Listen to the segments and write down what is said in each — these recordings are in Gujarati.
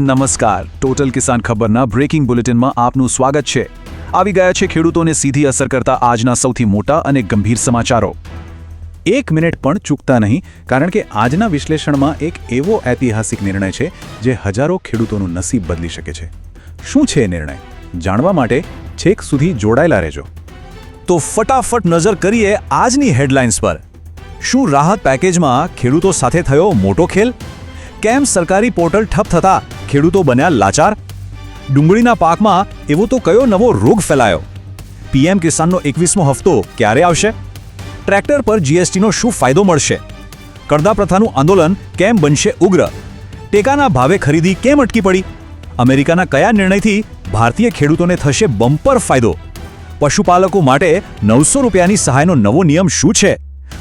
નમસ્કાર. ટોટલ કિસાન ખબરના બ્રેકિંગ બુલેટિનમાં આપનું સ્વાગત છે. આવી ગયા છે ખેડૂતોને સીધી અસર કરતા આજના સૌથી મોટા અને ગંભીર સમાચારો. એક મિનિટ પણ ચૂકતા નહીં, કારણ કે આજના વિશ્લેષણમાં એક એવો ઐતિહાસિક નિર્ણય છે, જે હજારો ખેડૂતોનું નસીબ બદલી શકે છે. શું છે નિર્ણય? જાણવા માટે છેક સુધી જોડાયેલા રહેજો. તો ફટાફટ નજર કરીએ આજની હેડલાઇન્સ પર. શું રાહત પેકેજમાં ખેડૂતો સાથે થયો મોટો ખેલ? કેમ સરકારી પોર્ટલ ઠપ થતા ખેડૂતો બન્યા લાચાર? ડુંગળીના પાકમાં એવો તો કયો નવો રોગ ફેલાયો? પીએમ કિસાનનો એકવીસમો હફતો ક્યારે આવશે? ટ્રેક્ટર પર જીએસટીનો શું ફાયદો મળશે? કરદા પ્રથાનું આંદોલન કેમ બનશે ઉગ્ર? ટેકાના ભાવે ખરીદી કેમ અટકી પડી? અમેરિકાના કયા નિર્ણયથી ભારતીય ખેડૂતોને થશે બમ્પર ફાયદો? પશુપાલકો માટે નવસો રૂપિયાની સહાયનો નવો નિયમ શું છે?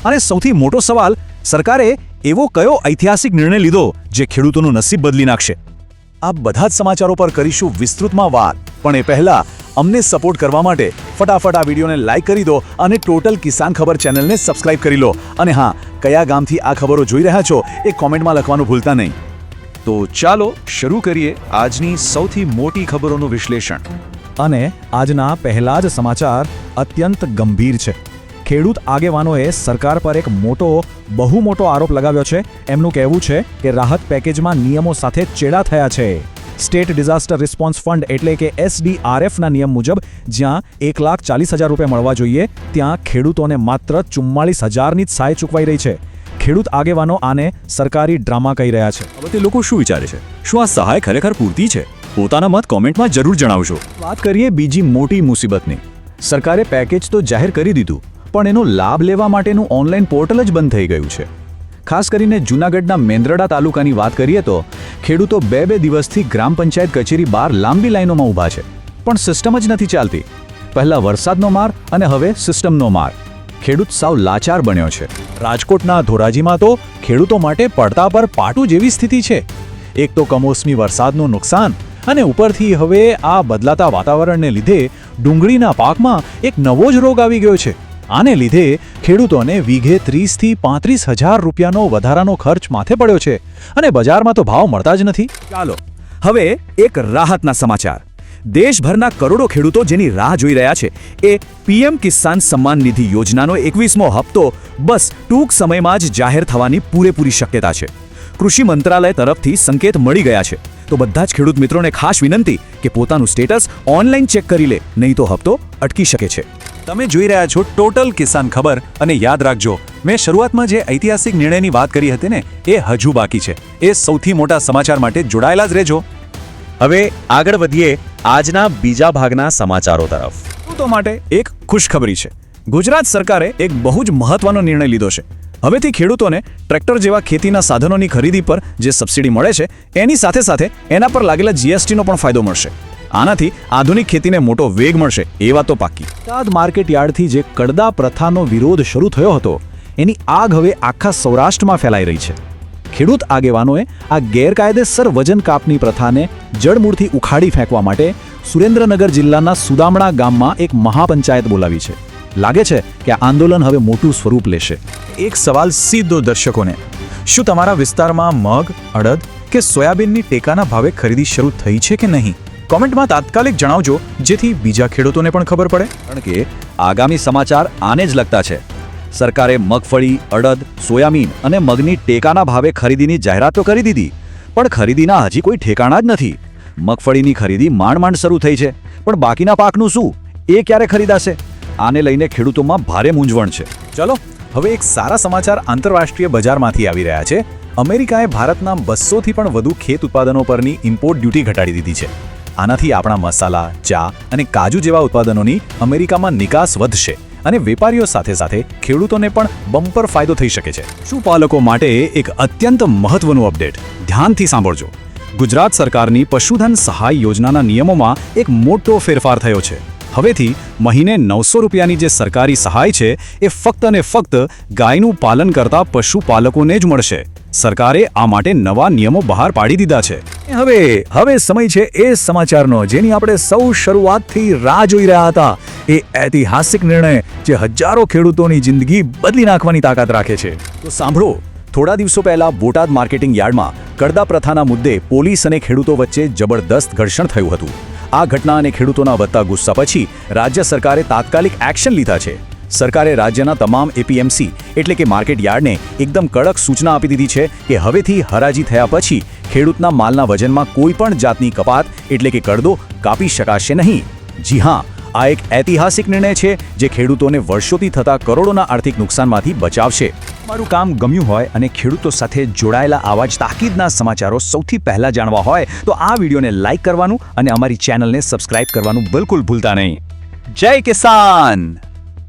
અને સૌથી મોટો સવાલ, સરકારે એવો કયો ઐતિહાસિક નિર્ણય લીધો જે ખેડૂતોનું નસીબ બદલી નાખશે? આ બધા જ સમાચારો પર કરીશું વિસ્તૃતમાં વાત. પણ એ પહેલા અમને સપોર્ટ કરવા માટે ફટાફટ આ વિડીયોને લાઈક કરી દો અને ટોટલ કિસાન ખબર ચેનલને સબસ્ક્રાઇબ કરી લો. અને હા, કયા ગામથી આ ખબરો જોઈ રહ્યા છો એ કોમેન્ટમાં લખવાનું ભૂલતા નહીં. તો ચાલો શરૂ કરીએ આજની સૌથી મોટી ખબરોનું વિશ્લેષણ. અને આજના પહેલા જ સમાચાર અત્યંત ગંભીર છે. ખેડૂત આગેવાનોએ સરકાર પર એક મોટો બહુ મોટો આરોપ લગાવ્યો છે. એમનું કહેવું છે કે રાહત પેકેજમાં નિયમો સાથે ચેડા થયા છે. સ્ટેટ ડિઝાસ્ટર રિસ્પોન્સ ફંડ એટલે કે એસડીઆરએફના નિયમ મુજબ જ્યાં એક લાખ ચાલીસ હજાર રૂપિયા મળવા જોઈએ ત્યાં ખેડૂતોને માત્ર ચુમ્માળીસ હજારની જ સહાય ચૂકવાઈ રહી છે. ખેડૂત આગેવાનો આને સરકારી ડ્રામા કહી રહ્યા છે. હવે તે લોકો શું વિચારે છે? શું આ સહાય ખરેખર પૂરતી છે? પોતાના મત કોમેન્ટમાં જરૂર જણાવશો વાત કરીએ બીજી મોટી મુસીબતની. સરકારે પેકેજ તો જાહેર કરી દીધું પણ એનો લાભ લેવા માટેનું ઓનલાઈન પોર્ટલ જ બંધ થઈ ગયું છે. ખાસ કરીને જૂનાગઢના મેંદરડા તાલુકાની વાત કરીએ તો, ખેડૂતો બે બે દિવસથી ગ્રામ પંચાયત કચેરી બહાર લાંબી લાઈનોમાં ઊભા છે. પણ સિસ્ટમ જ નથી ચાલતી. પહેલા વરસાદનો માર અને હવે સિસ્ટમનો માર. ખેડૂત સાવ લાચાર બન્યો છે. રાજકોટના ધોરાજીમાં તો ખેડૂતો માટે પડતા પર પાટું જેવી સ્થિતિ છે. એક તો કમોસમી વરસાદનું નુકસાન અને ઉપરથી હવે આ બદલાતા વાતાવરણને લીધે ડુંગળીના પાકમાં એક નવો જ રોગ આવી ગયો છે. આને લીધે ખેડૂતોને વીઘે ત્રીસથી પાંત્રીસ હજાર રૂપિયાનો વધારાનો ખર્ચ માથે પડ્યો છે અને બજારમાં તો ભાવ મળતા જ નથી. ચાલો, હવે એક રાહતના સમાચાર. દેશભરના કરોડો ખેડૂતો જેની રાહ જોઈ રહ્યા છે એ પીએમ કિસાન સન્માન નિધિ યોજનાનો એકવીસમો હપ્તો બસ ટૂંક સમયમાં જ જાહેર થવાની પૂરેપૂરી શક્યતા છે. કૃષિ મંત્રાલય તરફથી સંકેત મળી ગયા છે. તો બધા જ ખેડૂત મિત્રોને ખાસ વિનંતી કે પોતાનું સ્ટેટસ ઓનલાઈન ચેક કરી લે, નહીં તો હપ્તો અટકી શકે છે. તમે જોઈ રહ્યા છો ટોટલ કિસાન ખબર અને યાદ રાખજો મેં શરૂઆતમાં જે ઐતિહાસિક નિર્ણયની વાત કરી હતી ને એ હજુ બાકી છે. એ સૌથી મોટા સમાચાર માટે જોડાયેલા જ રહેજો. હવે આગળ વધીએ આજના બીજા ભાગના સમાચારો તરફ. ખેડૂતો માટે એક ખુશખબરી છે. ગુજરાત સરકારે એક બહુ જ મહત્વનો નિર્ણય લીધો છે. હવેથી ખેડૂતોને ટ્રેક્ટર જેવા ખેતીના સાધનોની ખરીદી પર જે સબસિડી મળે છે એની સાથે સાથે એના પર લાગેલા જીએસટીનો પણ ફાયદો મળશે. આનાથી આધુનિક ખેતીને મોટો વેગ મળશે, એ વાતો તો પાક્કી. તાદ માર્કેટ યાર્ડથી જે કડદા પ્રથાનો વિરોધ શરૂ થયો હતો, એની આગ હવે આખા સૌરાષ્ટ્રમાં ફેલાઈ રહી છે. ખેડૂત આગેવાનોએ આ ગેરકાયદેસર વજન કાપની પ્રથાને જડમૂળથી ઉખાડી ફેંકવા માટે સુરેન્દ્રનગર જિલ્લાના સુદામણા ગામમાં એક મહાપંચાયત બોલાવી છે. લાગે છે કે આ આંદોલન હવે મોટું સ્વરૂપ લેશે. એક સવાલ સીધો દર્શકોને. શું તમારા વિસ્તારમાં મગ, અડદ કે સોયાબીનની ટેકાના ભાવે ખરીદી શરૂ થઈ છે કે નહીં? કોમેન્ટમાં તાત્કાલિક જણાવજો, જેથી બીજા ખેડૂતોને પણ ખબર પડે. કારણ કે આગામી સમાચાર આને જ લગતા છે. સરકારે મગફળી, અડદ, સોયાબીન અને મગની ટેકાના ભાવે ખરીદીની જાહેરાત તો કરી દીધી. પણ ખરીદીના હજી કોઈ ઠેકાણા જ નથી. મગફળીની ખરીદી માંડ માંડ શરૂ થઈ છે. પણ બાકીના પાકનું શું? એ ક્યારે ખરીદાશે? આને લઈને ખેડૂતોમાં ભારે મૂંઝવણ છે. ચલો, હવે એક સારા સમાચાર આંતરરાષ્ટ્રીય બજારમાંથી આવી રહ્યા છે. અમેરિકાએ ભારતના બસોથી પણ વધુ ખેત ઉત્પાદનો પરની ઇમ્પોર્ટ ડ્યુટી ઘટાડી દીધી છે. આનાથી આપણા મસાલા, ચા અને કાજુ જેવા ઉત્પાદનોની અમેરિકામાં નિકાસ વધશે અને વેપારીઓ સાથે સાથે ખેડૂતોને પણ બમ્પર ફાયદો થઈ શકે છે. પશુપાલકો માટે એક અત્યંત મહત્વનું અપડેટ. ધ્યાનથી સાંભળજો. ગુજરાત સરકારની પશુધન સહાય યોજનાના નિયમોમાં એક મોટો ફેરફાર થયો છે. હવેથી મહિને નવસો રૂપિયાની જે સરકારી સહાય છે, એ ફક્ત અને ફક્ત ગાયનું પાલન કરતા પશુપાલકોને જ મળશે. સરકારે આ માટે નવા નિયમો બહાર પાડી દીધા છે. હવે હવે સમય છે એ સમાચારનો, જેની આપણે સૌ શરૂઆતથી રાહ જોઈ રહ્યા હતા. એ ઐતિહાસિક નિર્ણય જે હજારો ખેડૂતોની જિંદગી બદલી નાખવાની તાકાત રાખે છે. તો સાંભળો, થોડા દિવસો પહેલા બોટાદ માર્કેટિંગ યાર્ડમાં કડદા પ્રથાના મુદ્દે પોલીસ અને ખેડૂતો વચ્ચે જબરદસ્ત ઘર્ષણ થયું હતું. આ ઘટના અને ખેડૂતોના વધતા ગુસ્સા પછી રાજ્ય સરકારે તાત્કાલિક એક્શન લીધા છે. સરકારે રાજ્યના તમામ એપીએમસી એટલે કે માર્કેટ યાર્ડને એકદમ કડક સૂચના આપી દીધી છે કે હવેથી હરાજી થયા પછી ખેડૂતના માલના વજનમાં કોઈ પણ જાતની કપાત એટલે કે કડદો કાપી શકાશે નહીં. જી હા, આ એક ઐતિહાસિક નિર્ણય છે જે ખેડૂતોને વર્ષોથી થતા કરોડોના આર્થિક નુકસાનમાંથી બચાવશે. મારું કામ ગમ્યું હોય અને ખેડૂતો સાથે જોડાયેલા આવા જ તાકીદના સમાચારો સૌથી પહેલા જાણવા હોય તો આ વિડીયોને લાઇક કરવાનું અને અમારી ચેનલને સબસ્ક્રાઇબ કરવાનું બિલકુલ ભૂલતા નહીં. જય કિસાન!